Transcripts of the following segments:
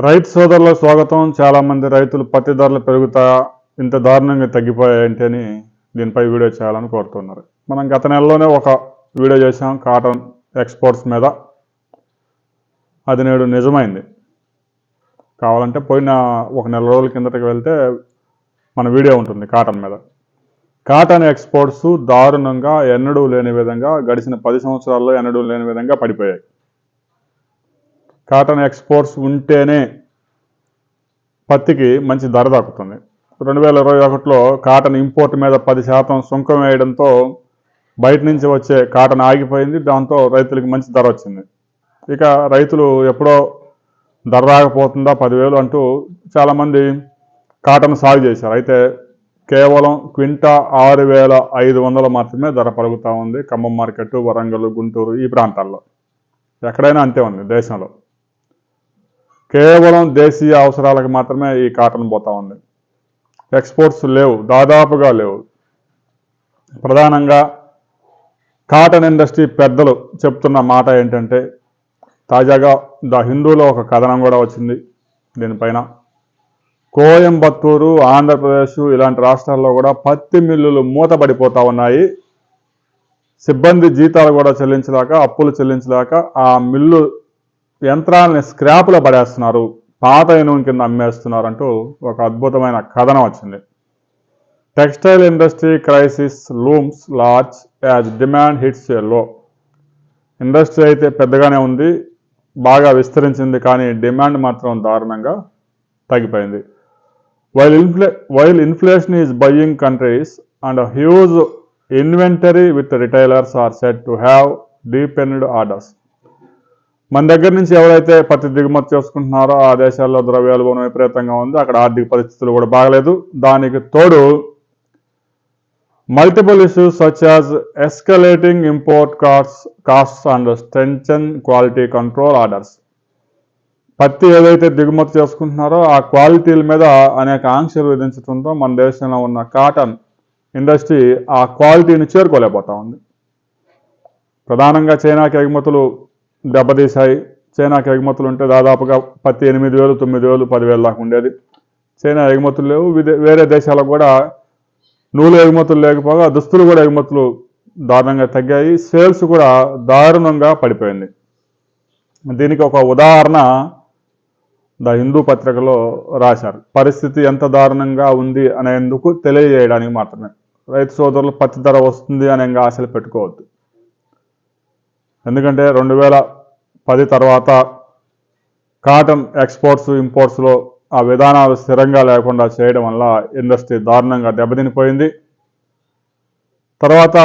రైతు సోదరుల స్వాగతం. చాలామంది రైతులు పత్తి ధరలు పెరుగుతా ఇంత దారుణంగా తగ్గిపోయాయంటే అని దీనిపై వీడియో చేయాలని కోరుతున్నారు. మనం గత నెలలోనే ఒక వీడియో చేసాం కాటన్ ఎక్స్పోర్ట్స్ మీద. అది నేడు నిజమైంది. కావాలంటే పోయిన ఒక నెల రోజుల కిందటికి వెళ్తే మన వీడియో ఉంటుంది కాటన్ మీద. కాటన్ ఎక్స్పోర్ట్స్ దారుణంగా ఎన్నడూ లేని విధంగా గడిచిన పది సంవత్సరాల్లో ఎన్నడూ లేని విధంగా పడిపోయాయి. కాటన్ ఎక్స్పోర్ట్స్ ఉంటేనే పత్తికి మంచి ధర దక్కుతుంది. రెండు వేల ఇరవై ఒకటిలో కాటన్ ఇంపోర్ట్ మీద పది శాతం సుంకం వేయడంతో బయట నుంచి వచ్చే కాటన్ ఆగిపోయింది. దాంతో రైతులకి మంచి ధర వచ్చింది. ఇక రైతులు ఎప్పుడో ధర రాకపోతుందా పదివేలు అంటూ చాలామంది కాటన్ సాగు చేశారు. అయితే కేవలం క్వింటా ఆరు వేల ఐదు వందలు మాత్రమే ధర పలుకుతూ ఉంది ఖమ్మం మార్కెట్ వరంగల్ గుంటూరు ఈ ప్రాంతాల్లో. ఎక్కడైనా అంతే ఉంది దేశంలో. కేవలం దేశీయ అవసరాలకు మాత్రమే ఈ కాటన్ పోతా ఉంది. ఎక్స్పోర్ట్స్ లేవు దాదాపుగా లేవు. ప్రధానంగా కాటన్ ఇండస్ట్రీ పెద్దలు చెప్తున్న మాట ఏంటంటే తాజాగా ద హిందూలో ఒక కథనం కూడా వచ్చింది దీనిపైన. కోయంబత్తూరు ఆంధ్రప్రదేశ్ ఇలాంటి రాష్ట్రాల్లో కూడా పత్తి మిల్లులు మూతపడిపోతూ ఉన్నాయి. సిబ్బంది జీతాలు కూడా చెల్లించలేక అప్పులు చెల్లించలేక ఆ మిల్లు యంత్రాలని స్క్రాప్లో పడేస్తున్నారు పాత ఇనుము కింద అమ్మేస్తున్నారు అంటూ ఒక అద్భుతమైన కథనం వచ్చింది. Textile industry crisis looms large as demand హిట్స్లో. Industry అయితే పెద్దగానే ఉంది బాగా విస్తరించింది కానీ డిమాండ్ మాత్రం దారుణంగా తగ్గిపోయింది. While ఇన్ఫ్లే while inflation is buying countries and huge inventory with retailers are set to have depend orders మన దగ్గర నుంచి ఎవరైతే పత్తి దిగుమతి చేసుకుంటున్నారో ఆ దేశాల్లో ద్రవ్యోల్బణం విపరీతంగా ఉంది. అక్కడ ఆర్థిక పరిస్థితులు కూడా బాగలేదు. దానికి తోడు multiple issues such as escalating import cost costs and stringent quality control orders పత్తి ఏదైతే దిగుమతి చేసుకుంటున్నారో ఆ క్వాలిటీల మీద అనేక ఆంక్షలు విధించడంతో మన దేశంలో ఉన్న కాటన్ ఇండస్ట్రీ ఆ క్వాలిటీని చేరుకోలేకపోతా ఉంది. ప్రధానంగా చైనాకి ఎగుమతులు దెబ్బతీశాయి. చైనాకి ఎగుమతులు ఉంటే దాదాపుగా పత్తి ఎనిమిది వేలు తొమ్మిది వేలు పదివేలు దాకా ఉండేది. చైనా ఎగుమతులు లేవు. వేరే దేశాలకు కూడా నూలు ఎగుమతులు లేకపోగా దుస్తులు కూడా ఎగుమతులు దారుణంగా తగ్గాయి. సేల్స్ కూడా దారుణంగా పడిపోయింది. దీనికి ఒక ఉదాహరణ ద హిందూ పత్రికలో రాశారు. పరిస్థితి ఎంత దారుణంగా ఉంది అనేందుకు తెలియజేయడానికి మాత్రమే. రైతు సోదరులు పత్తి ధర వస్తుంది అనే ఆశలు పెట్టుకోవద్దు. ఎందుకంటే రెండు వేల పది తర్వాత కాటన్ ఎక్స్పోర్ట్స్ ఇంపోర్ట్స్లో ఆ విధానాలు స్థిరంగా లేకుండా చేయడం వల్ల ఇండస్ట్రీ దారుణంగా దెబ్బతినిపోయింది. తర్వాత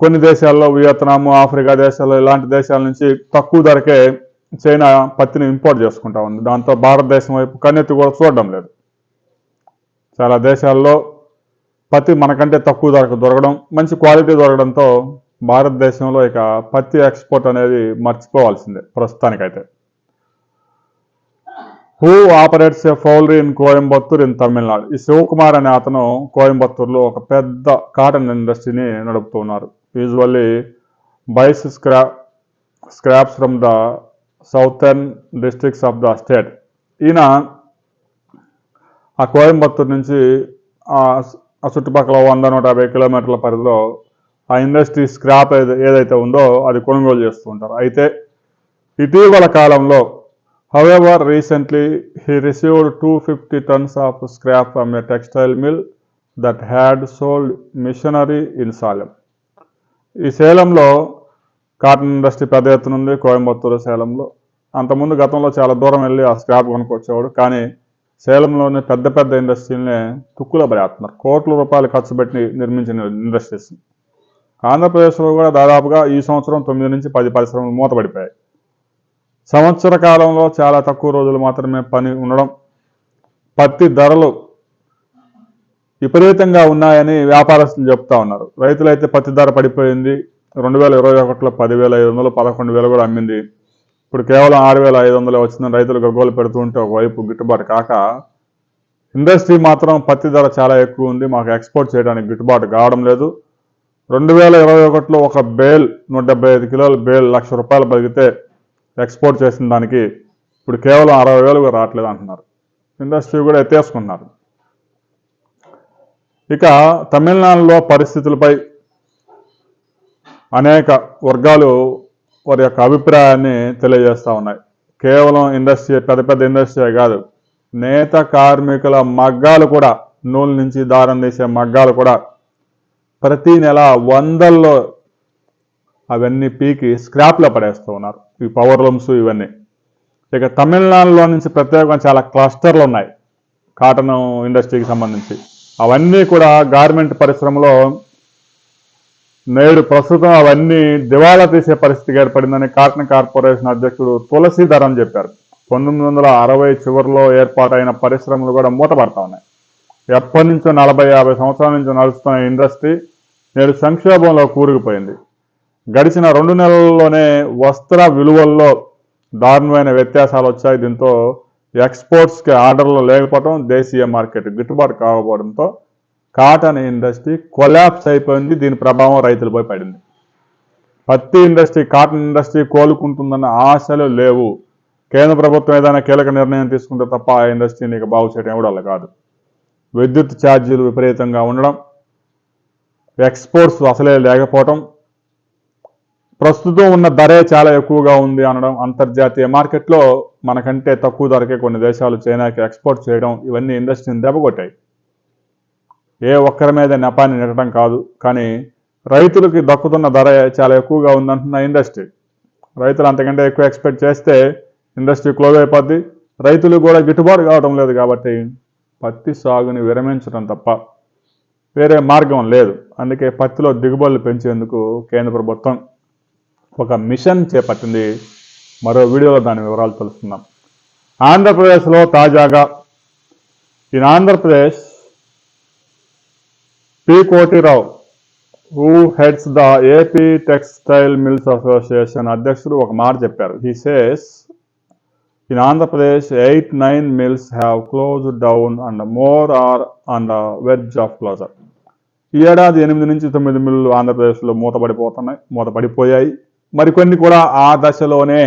కొన్ని దేశాల్లో వియత్నాము ఆఫ్రికా దేశాల్లో ఇలాంటి దేశాల నుంచి తక్కువ ధరకే చైనా పత్తిని ఇంపోర్ట్ చేసుకుంటా ఉంది. దాంతో భారతదేశం వైపు కన్నెత్తి కూడా చూడడం లేదు. చాలా దేశాల్లో పత్తి మనకంటే తక్కువ ధరకు దొరకడం మంచి క్వాలిటీ దొరకడంతో భారతదేశంలో ఇక పత్తి ఎక్స్పోర్ట్ అనేది మర్చిపోవాల్సిందే ప్రస్తుతానికైతే. హూ ఆపరేట్స్ ఏ ఫౌలరీ ఇన్ కోయంబత్తూర్ ఇన్ తమిళనాడు ఈ శివకుమార్ అనే అతను కోయంబత్తూర్లో ఒక పెద్ద కాటన్ ఇండస్ట్రీని నడుపుతున్నారు. Usually buys స్క్రా scraps from the southern districts of the state ఈయన ఆ కోయంబత్తూరు నుంచి ఆ ఆ చుట్టుపక్కల వంద నూట యాభై కిలోమీటర్ల పరిధిలో ఆ ఇండస్ట్రీ స్క్రాప్ ఏదైతే ఉందో అది కొనుగోలు చేస్తూ ఉంటారు. అయితే ఇటీవల కాలంలో however recently he received two fifty tons of scrap from a textile mill that had sold machinery in Salem ఈ సేలంలో కాటన్ ఇండస్ట్రీ పెద్ద ఎత్తున ఉంది కోయంబత్తూరు సేలంలో. అంతకుముందు గతంలో చాలా దూరం వెళ్ళి ఆ స్క్రాప్ కొనుక్కొచ్చేవాడు కానీ సేలంలోని పెద్ద పెద్ద ఇండస్ట్రీలనే తుక్కులో పడేస్తున్నారు కోట్ల రూపాయలు ఖర్చు పెట్టి నిర్మించిన ఇండస్ట్రీస్. ఆంధ్రప్రదేశ్లో కూడా దాదాపుగా ఈ సంవత్సరం తొమ్మిది నుంచి పది పరిశ్రమలు మూతపడిపోయాయి. సంవత్సర కాలంలో చాలా తక్కువ రోజులు మాత్రమే పని ఉండడం పత్తి ధరలు విపరీతంగా ఉన్నాయని వ్యాపారస్తులు చెప్తా ఉన్నారు. రైతులైతే పత్తి ధర పడిపోయింది. రెండు వేల ఇరవై ఒకటిలో పదివేల ఐదు వందలు పదకొండు వేలు కూడా అమ్మింది. ఇప్పుడు కేవలం ఆరు వేల ఐదు వందలు వచ్చిందని రైతులు గగ్గోలు పెడుతూ ఉంటే ఒకవైపు గిట్టుబాటు కాక ఇండస్ట్రీ మాత్రం పత్తి ధర చాలా ఎక్కువ ఉంది. మాకు ఎక్స్పోర్ట్ చేయడానికి గిట్టుబాటు కావడం లేదు. రెండు వేల ఇరవై ఒకటిలో ఒక బేల్ నూట డెబ్బై ఐదు కిలోల బేల్ లక్ష రూపాయలు పలిగితే ఎక్స్పోర్ట్ చేసిన దానికి ఇప్పుడు కేవలం అరవై వేలు రావట్లేదు అంటున్నారు. ఇండస్ట్రీ కూడా ఎత్తేసుకున్నారు. ఇక తమిళనాడులో పరిస్థితులపై అనేక వర్గాలు వారి యొక్క అభిప్రాయాన్ని తెలియజేస్తూ ఉన్నాయి. కేవలం ఇండస్ట్రీ పెద్ద పెద్ద ఇండస్ట్రీ కాదు. నేత కార్మికుల మగ్గాలు కూడా నూలు నుంచి దారం తీసే మగ్గాలు కూడా ప్రతి నెల వందల్లో అవన్నీ పీకి స్క్రాప్లో పడేస్తూ ఉన్నారు. ఈ పవర్ లూమ్స్ ఇవన్నీ. ఇక తమిళనాడులో నుంచి ప్రత్యేకంగా చాలా క్లస్టర్లు ఉన్నాయి. కాటన్ ఇండస్ట్రీకి సంబంధించి. అవన్నీ కూడా గార్మెంట్ పరిశ్రమలో నేడు ప్రస్తుతం అవన్నీ దివాలా తీసే పరిస్థితి ఏర్పడిందని కాటన్ కార్పొరేషన్ అధ్యక్షుడు తులసీధరన్ చెప్పారు. పంతొమ్మిది వందల అరవై చివరిలో ఏర్పాటైన పరిశ్రమలు కూడా మూతపడతా ఉన్నాయి. ఎప్పటి నుంచో నలభై యాభై సంవత్సరాల నుంచి నడుస్తున్న ఇండస్ట్రీ నేడు సంక్షోభంలో కూరుకుపోయింది. గడిచిన రెండు నెలల్లోనే వస్త్ర విలువల్లో దారుణమైన వ్యత్యాసాలు వచ్చాయి. దీంతో ఎక్స్పోర్ట్స్కి ఆర్డర్లు లేకపోవడం దేశీయ మార్కెట్ గిట్టుబాటు కాకపోవడంతో కాటన్ ఇండస్ట్రీ కొలాప్స్ అయిపోయింది. దీని ప్రభావం రైతులపై పడింది. పత్తి ఇండస్ట్రీ కాటన్ ఇండస్ట్రీ కోలుకుంటుందన్న ఆశలు లేవు. కేంద్ర ప్రభుత్వం ఏదైనా కీలక నిర్ణయం తీసుకుంటే తప్ప ఆ ఇండస్ట్రీని బాగు చేయడం కూడా కాదు. విద్యుత్ ఛార్జీలు విపరీతంగా ఉండడం ఎక్స్పోర్ట్స్ అసలే లేకపోవటం ప్రస్తుతం ఉన్న ధరే చాలా ఎక్కువగా ఉంది అనడం అంతర్జాతీయ మార్కెట్లో మనకంటే తక్కువ ధరకే కొన్ని దేశాలు చైనాకి ఎక్స్పోర్ట్ చేయడం ఇవన్నీ ఇండస్ట్రీని దెబ్బకొట్టాయి. ఏ ఒక్కరి మీద నెపాన్ని నెట్టడం కాదు కానీ రైతులకి దక్కుతున్న ధర చాలా ఎక్కువగా ఉందంటున్న ఇండస్ట్రీ. రైతులు అంతకంటే ఎక్కువ ఎక్స్పెక్ట్ చేస్తే ఇండస్ట్రీ క్లోజ్ అయిపోద్ది రైతులు కూడా గిట్టుబాటు కావడం లేదు కాబట్టి పత్తి సాగుని విరమించడం తప్ప వేరే మార్గం లేదు. అందుకే పత్తిలో దిగుబడులు పెంచేందుకు కేంద్ర ప్రభుత్వం ఒక మిషన్ చేపట్టింది. మరో వీడియోలో దాని వివరాలు తెలుసుకుందాం. ఆంధ్రప్రదేశ్లో తాజాగా in Andhra Pradesh P Koti Rao who heads the AP textile mills association అధ్యక్షుడు ఒక మాట చెప్పారు. He says in Andhra Pradesh eight nine mills have closed down and more are on the verge of closure ఈ ఏడాది ఎనిమిది నుంచి తొమ్మిది మిల్లులు ఆంధ్రప్రదేశ్లో మూతపడిపోతున్నాయి మూతపడిపోయాయి. మరికొన్ని కూడా ఆ దశలోనే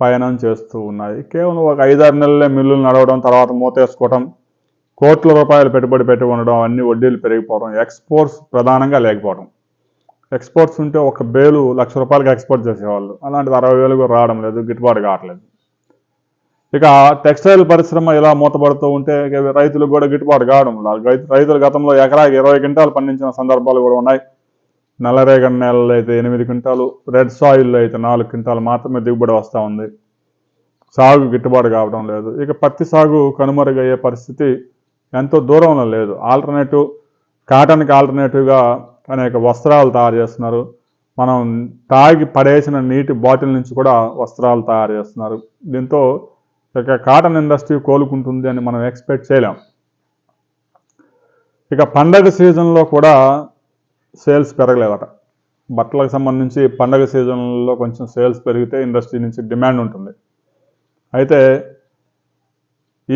పయనం చేస్తూ ఉన్నాయి. కేవలం ఒక ఐదారు నెలలే మిల్లులు నడవడం తర్వాత మూతేసుకోవడం కోట్ల రూపాయలు పెట్టుబడి పెట్టి ఉండడం అన్ని వడ్డీలు పెరిగిపోవడం ఎక్స్పోర్ట్స్ ప్రధానంగా లేకపోవడం. ఎక్స్పోర్ట్స్ ఉంటే ఒక బేలు లక్ష రూపాయలకి ఎక్స్పోర్ట్ చేసేవాళ్ళు. అలాంటిది అరవై వేలు కూడా రావడం లేదు గిట్టుబాటు కావట్లేదు. ఇక టెక్స్టైల్ పరిశ్రమ ఇలా మూతపడుతూ ఉంటే రైతులకు కూడా గిట్టుబాటు కావడం రైతు- రైతులు గతంలో ఎకరాకి ఇరవై క్వింటాలు పండించిన సందర్భాలు కూడా ఉన్నాయి. నల్లరేగడి నేలలో అయితే ఎనిమిది క్వింటాలు రెడ్ సాయిల్లో అయితే నాలుగు క్వింటాలు మాత్రమే దిగుబడి వస్తూ ఉంది. సాగు గిట్టుబాటు కావడం లేదు. ఇక పత్తి సాగు కనుమరుగయ్యే పరిస్థితి ఎంతో దూరంలో లేదు. ఆల్టర్నేటివ్ కాటన్కి ఆల్టర్నేటివ్గా అనేక వస్త్రాలు తయారు చేస్తున్నారు. మనం తాగి పడేసిన నీటి బాటిల్ నుంచి కూడా వస్త్రాలు తయారు చేస్తున్నారు. దీంతో ఇక కాటన్ ఇండస్ట్రీ కోలుకుంటుంది అని మనం ఎక్స్పెక్ట్ చేయలేం. ఇక పండగ సీజన్లో కూడా సేల్స్ పెరగలేదట. బట్టలకు సంబంధించి పండగ సీజన్లో కొంచెం సేల్స్ పెరిగితే ఇండస్ట్రీ నుంచి డిమాండ్ ఉంటుంది. అయితే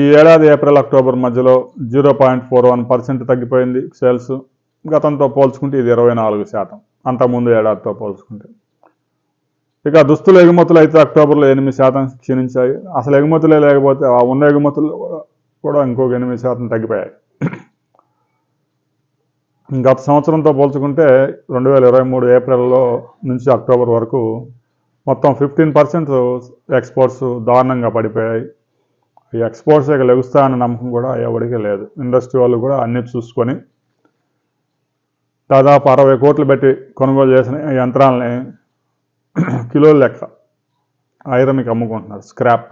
ఈ ఏడాది ఏప్రిల్ అక్టోబర్ మధ్యలో zero point four one percent తగ్గిపోయింది సేల్స్. గతంతో పోల్చుకుంటే ఇది ఇరవై నాలుగు శాతం. అంతకుముందు ఏడాదితో పోల్చుకుంటే. ఇక దుస్తుల ఎగుమతులు అయితే అక్టోబర్లో ఎనిమిది శాతం క్షీణించాయి. అసలు ఎగుమతులే లేకపోతే ఆ ఉన్న ఎగుమతులు కూడా ఇంకొక ఎనిమిది శాతం తగ్గిపోయాయి. గత సంవత్సరంతో పోల్చుకుంటే రెండు వేల ఇరవై మూడు ఏప్రిల్లో నుంచి అక్టోబర్ వరకు మొత్తం ఫిఫ్టీన్ పర్సెంట్ ఎక్స్పోర్ట్స్ దారుణంగా పడిపోయాయి. ఈ ఎక్స్పోర్ట్స్ ఇక లెగుస్తాయన్న నమ్మకం కూడా ఎవరికీ లేదు. ఇండస్ట్రీ వాళ్ళు కూడా అన్నీ చూసుకొని దాదాపు అరవై కోట్లు పెట్టి కొనుగోలు చేసిన ఈ యంత్రాలని కిలోల లెక్క. ఐరన్కి అమ్ముకుంటున్నారు. స్క్రాప్.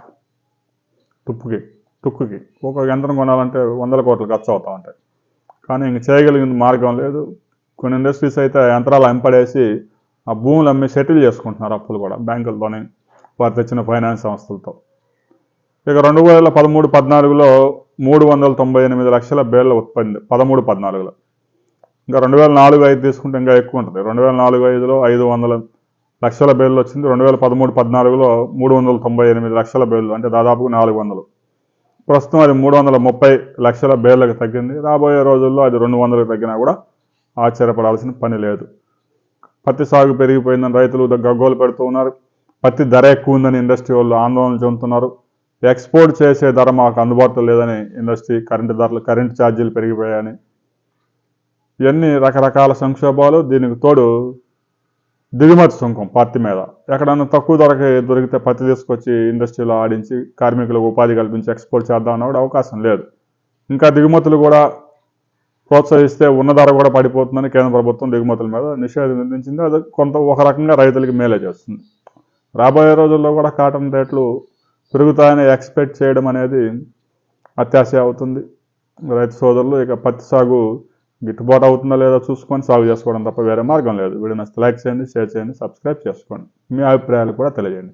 తుప్పుకి తుక్కుకి ఒక యంత్రం కొనాలంటే వందల కోట్లు ఖర్చు అవుతూ ఉంటాయి. కానీ ఇంక చేయగలిగిన మార్గం లేదు. కొన్ని ఇండస్ట్రీస్ అయితే యంత్రాలు అంపడేసి ఆ భూములు అమ్మి సెటిల్ చేసుకుంటున్నారు అప్పులు కూడా బ్యాంకులతోనే వారు తెచ్చిన ఫైనాన్స్ సంస్థలతో. ఇక రెండు వేల పదమూడు పద్నాలుగులో మూడు వందల తొంభై ఎనిమిది లక్షల బేళ్ళ ఉత్పత్తి పదమూడు పద్నాలుగులో. ఇంకా రెండు వేల నాలుగు ఐదు తీసుకుంటే ఇంకా ఎక్కువ ఉంటుంది. రెండు వేల నాలుగు ఐదులో ఐదు వందల లక్షల బెయిల్ వచ్చింది. రెండు వేల పదమూడు పద్నాలుగులో మూడు వందల తొంభై ఎనిమిది లక్షల బెయిల్ అంటే దాదాపు నాలుగు వందలు. ప్రస్తుతం అది మూడు వందల ముప్పై లక్షల బేర్లకు తగ్గింది. రాబోయే రోజుల్లో అది రెండు వందలకు తగ్గినా కూడా ఆశ్చర్యపడాల్సిన పని లేదు. పత్తి సాగు పెరిగిపోయిందని రైతులు గగ్గోలు పెడుతూ ఉన్నారు. పత్తి ధర ఎక్కువ ఉందని ఇండస్ట్రీ వాళ్ళు ఆందోళన చెందుతున్నారు. ఎక్స్పోర్ట్ చేసే ధర మాకు అందుబాటులో లేదని ఇండస్ట్రీ కరెంటు ధరలు కరెంటు ఛార్జీలు పెరిగిపోయాయని. ఇవన్నీ రకరకాల సంక్షోభాలు. దీనికి తోడు దిగుమతి సుంకం పత్తి మీద. ఎక్కడన్నా తక్కువ ధరకి దొరికితే పత్తి తీసుకొచ్చి ఇండస్ట్రీలో ఆడించి కార్మికులకు ఉపాధి కల్పించి ఎక్స్పోర్ట్ చేద్దాం అన్న కూడా అవకాశం లేదు. ఇంకా దిగుమతులు కూడా ప్రోత్సహిస్తే ఉన్న ధర కూడా పడిపోతుందని కేంద్ర ప్రభుత్వం దిగుమతుల మీద నిషేధం విధించింది. అది కొంత ఒక రకంగా రైతులకి మేలే చేస్తుంది. రాబోయే రోజుల్లో కూడా కాటన్ రేట్లు పెరుగుతాయని ఎక్స్పెక్ట్ చేయడం అనేది అత్యాశ అవుతుంది. రైతు సోదరులు ఇక పత్తి సాగు గిట్టుబాటు అవుతుందా లేదా చూసుకొని సాల్వ్ చేసుకోవడం తప్ప వేరే మార్గం లేదు. వీడియో నచ్చితే లైక్ చేయండి షేర్ చేయండి సబ్స్క్రైబ్ చేసుకోండి. మీ అభిప్రాయాలు కూడా తెలియజేయండి.